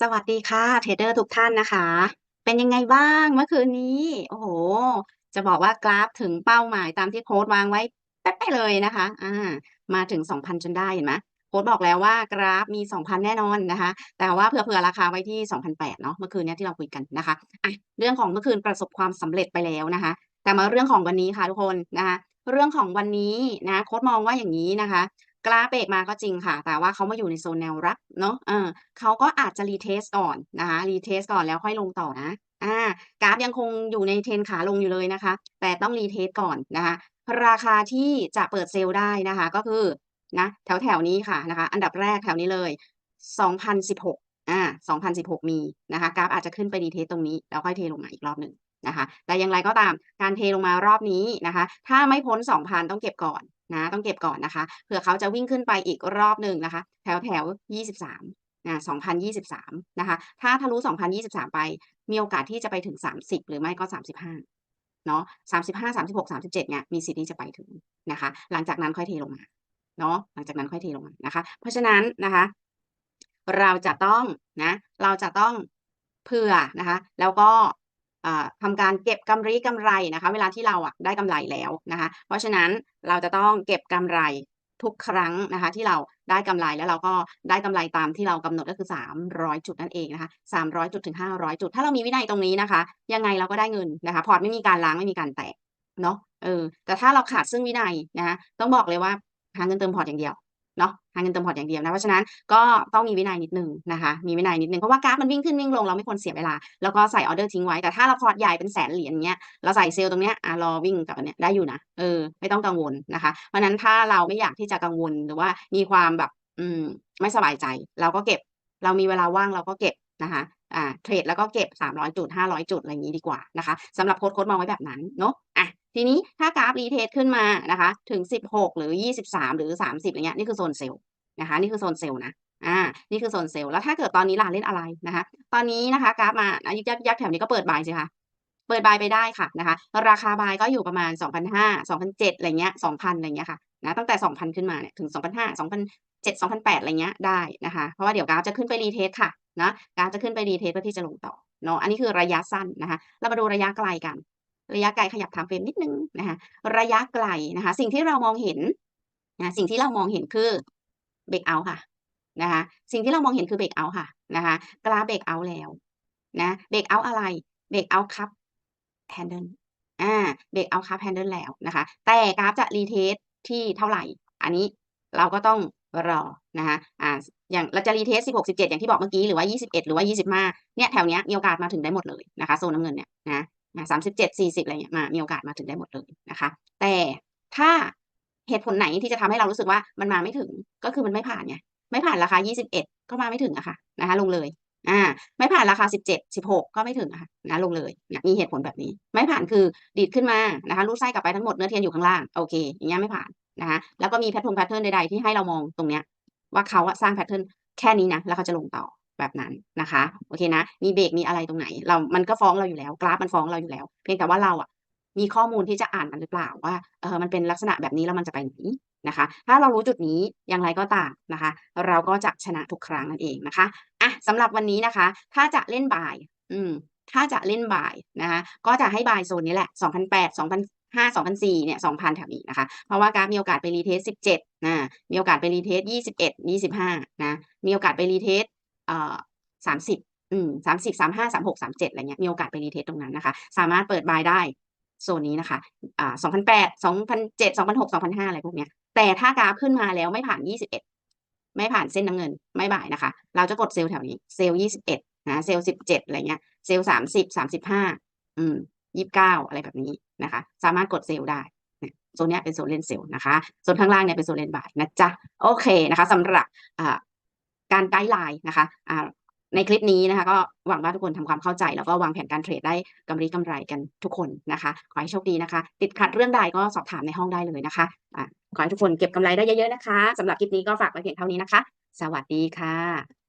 สวัสดีค่ะเทรดเดอร์ทุกท่านนะคะ เป็นยังไงบ้างเมื่อคืนนี้ โอ้โฮจะบอกว่ากราฟถึงเป้าหมายตามที่โค้ชวางไว้เป๊ะๆเลยนะคะอ่ามาถึง 2,000 จนได้เห็นไหมโค้ชบอกแล้วว่ากราฟมี 2,000 แน่นอนนะคะ แต่ว่าเผื่อๆราคาไว้ที่2,800เนาะเมื่อคืนนี้ที่เราคุยกันนะคะอะเรื่องของเมื่อคืนประสบความสำเร็จไปแล้วนะคะ แต่มาเรื่องของวันนี้ค่ะทุกคนนะคะเรื่องของวันนี้นะโค้ชมองว่าอย่างงี้นะคะ กราฟเบรกมาก็จริงค่ะ แต่ว่าเขามาอยู่ในโซนแนวรับเนาะเออเขาก็อาจจะ retest ก่อนนะคะ retest ก่อนแล้วค่อยลงต่อนะอากราฟยังคงอยู่ใน trend ขาลงอยู่เลยนะคะ แต่ต้อง retest ก่อนนะคะราคาที่จะเปิดเซลล์ได้นะคะ ก็คือนะแถวๆนี้ค่ะนะคะ อันดับแรกแถวนี้เลย 2,016อ่า2,016 มีนะคะกราฟอาจจะขึ้นไป retest ตรงนี้ แล้วค่อยเทลงมาอีกรอบหนึ่งนะคะ แต่อย่างไรก็ตามการเทลงมารอบนี้นะคะ ถ้าไม่พ้น 2,000 ต้องเก็บก่อน นะต้องเก็บก่อนนะคะเผื่อเขาจะวิ่งขึ้นไปอีกรอบหนึ่งนะคะ แถวๆ23อา2,023 นะคะ ถ้าทะลุ 2,023 ไป มีโอกาสที่จะไปถึง 30 หรือไม่ก็ 35 เนาะ35 36 37 เนี่ยมีสิทธิ์ที่จะไปถึงนะคะ หลังจากนั้นค่อยเทลงมา เนาะหลังจากนั้นค่อยเทลงมานะคะ เพราะฉะนั้นนะคะ เราจะต้องนะ เราจะต้องเผื่อนะคะ แล้วก็ อ่าทำการเก็บกำลี้กำไรนะคะ เวลาที่เราอะได้กำไรแล้วนะคะ เพราะฉะนั้นเราจะต้องเก็บกำไรทุกครั้งนะคะ ที่เราได้กำไรแล้วเราก็ได้กำไรตามที่เรากำหนดก็คือ 300 จุดนั่นเองนะคะ 300 จุดถึง 500 จุด ถ้าเรามีวินัยตรงนี้นะคะ ยังไงเราก็ได้เงินนะคะ พอร์ตไม่มีการล้างไม่มีการแตกเนาะเออแต่ถ้าเราขาดซึ่งวินัยนะคะต้องบอกเลยว่าหาเงินเติมพอร์ตอย่างเดียว เนาะหาเงินเติมพอร์ตอย่างเดียวนะ เพราะฉะนั้นก็ต้องมีวินัยนิดนึงนะคะ มีวินัยนิดนึง เพราะว่ากราฟมันวิ่งขึ้นวิ่งลงเราไม่ควรเสียเวลา แล้วก็ใส่ออเดอร์ทิ้งไว้ แต่ถ้าเราพอร์ตใหญ่เป็นแสนเหรียญเงี้ย เราใส่เซลล์ตรงเนี้ยอ่ารอวิ่งกับอันเนี้ยได้อยู่นะ เออ ไม่ต้องกังวลนะคะ เพราะฉะนั้นถ้าเราไม่อยากที่จะกังวลหรือว่ามีความแบบ อืม ไม่สบายใจ เราก็เก็บ เรามีเวลาว่างเราก็เก็บนะคะอ่าเทรดแล้วก็เก็บ 300 จุด 500 จุดอะไรอย่างี้ดีกว่านะคะสำหรับโค้ชโค้ชมองไว้แบบนั้นเนาะอะ ทีนี้ถ้ากราฟ retest ขึ้นมานะคะถึง 16 หรือ 23 หรือ 30อย่างเงี้ยนี่คือโซนเซลล์นะคะนี่คือโซนเซลล์นะอ่านี่คือโซนเซลล์แล้วถ้าเกิดตอนนี้ล่ะเล่นอะไรนะคะ ตอนนี้นะคะกราฟมาอะยึกยักแถวนี้ก็เปิด buy สิคะเปิด buy ไปได้ค่ะนะคะ ราคา buy ก็อยู่ประมาณ 2,500 2,700อะไรเงี้ย2,000อะไรเงี้ยค่ะนะตั้งแต่ 2,000 ขึ้นมาเนี่ยถึง 2,500 2,700 2,800อะไรเงี้ยได้นะคะ เพราะว่าเดี๋ยวกราฟจะขึ้นไป retest ค่ะนะกราฟจะขึ้นไป retest เพื่อที่จะลงต่อเนาะอันนี้คือระยะสั้นนะคะ เรามาดูระยะไกลกัน ระยะไกลขยับ time frame นิดนึงนะคะระยะไกลนะคะ สิ่งที่เรามองเห็นนะสิ่งที่เรามองเห็นคือเบรกเอาค่ะนะคะสิ่งที่เรามองเห็นคือเบรกเอาค่ะนะคะกราฟเบรกเอาแล้วนะเบรกเอาอะไรเบรกเอาต์ Cup Handle อาเบรกเอาต์ Cup Handle แล้วนะคะ แต่กราฟจะ retest ที่เท่าไหร่ อันนี้เราก็ต้องรอนะคะอ่าอย่างเราจะ retest 16 17 อย่างที่บอกเมื่อกี้ หรือว่า 21 หรือว่า 25 เนี่ยแถวเนี้ยมีโอกาสมาถึงได้หมดเลยนะคะ โซนน้ำเงินเนี่ยนะ อ่า37 40อะไรเงี้ยมามีโอกาสมาถึงได้หมดเลยนะคะ แต่ถ้าเหตุผลไหนที่จะทำให้เรารู้สึกว่ามันมาไม่ถึงก็คือมันไม่ผ่านไงไม่ผ่านราคา21ก็มาไม่ถึงอะค่ะนะคะ ลงเลยอ่าไม่ผ่านราคา 17 16 ก็ไม่ถึงอะค่ะนะลงเลยมีเหตุผลแบบนี้ ไม่ผ่านคือดีดขึ้นมานะคะรูดไส้กลับไปทั้งหมดเนื้อเทียนอยู่ข้างล่างโอเคอย่างเงี้ยไม่ผ่านนะคะแล้วก็มีแพตทงแพตเทิร์นใดๆที่ให้เรามองตรงเนี้ยว่าเขาอะสร้างแพตเทิร์นแค่นี้นะแล้วเขาจะลงต่อ แบบนั้นนะคะ โอเคนะ มีเบรกมีอะไรตรงไหน เรา มันก็ฟ้องเราอยู่แล้ว กราฟมันฟ้องเราอยู่แล้ว เพียงแต่ว่าเราอะ มีข้อมูลที่จะอ่านมันหรือเปล่าว่าเออมันเป็นลักษณะแบบนี้แล้วมันจะไปไหนนะคะ ถ้าเรารู้จุดนี้อย่างไรก็ตามนะคะ เราก็จะชนะทุกครั้งนั่นเองนะคะอะสำหรับวันนี้นะคะ ถ้าจะเล่น buy อืม ถ้าจะเล่น buy นะคะก็จะให้ buy โซนนี้แหละ2,800 2,500 2,400เนี่ย2,000แถวนี้นะคะ เพราะว่ากาฟมีโอกาสไป retest 17อามีโอกาสไป retest 21 25นะมีโอกาสไป retest เอ่อ30อืม30 35 36 37อะไรเงี้ยมีโอกาสไป retest ตรงนั้นนะคะ สามารถเปิด buy ได้โซนนี้นะคะอ่า2,800 2,700 2,600 2,500องพันหกสองพันห้าอะไรพวกเนี้ย แต่ถ้ากราฟขึ้นมาแล้วไม่ผ่าน21ไม่ผ่านเส้นน้ำเงินไม่บ่ายนะคะ เราจะกดเซลล์แถวนี้ เซลล์21นะเซลล์17อะไรเงี้ย เซลล์30 35อืม29อะไรแบบนี้นะคะ สามารถกดเซลล์ได้โซนนี้เป็นโซนเล่นเซลล์นะคะ โซนข้างล่างเนี่ยเป็นโซนเล่น buy นะจ๊ะ โอเคนะคะสำหรับ การไกด์ไลน์นะคะอ่าในคลิปนี้นะคะก็หวังว่าทุกคนทำความเข้าใจ แล้วก็วางแผนการเทรดได้กำไรกำไรกันทุกคนนะคะ ขอให้โชคดีนะคะ ติดขัดเรื่องใดก็สอบถามในห้องได้เลยนะคะอ่าขอให้ทุกคนเก็บกำไรได้เยอะๆนะคะสำหรับคลิปนี้ก็ฝากไว้เพียงเท่านี้นะคะ สวัสดีค่ะ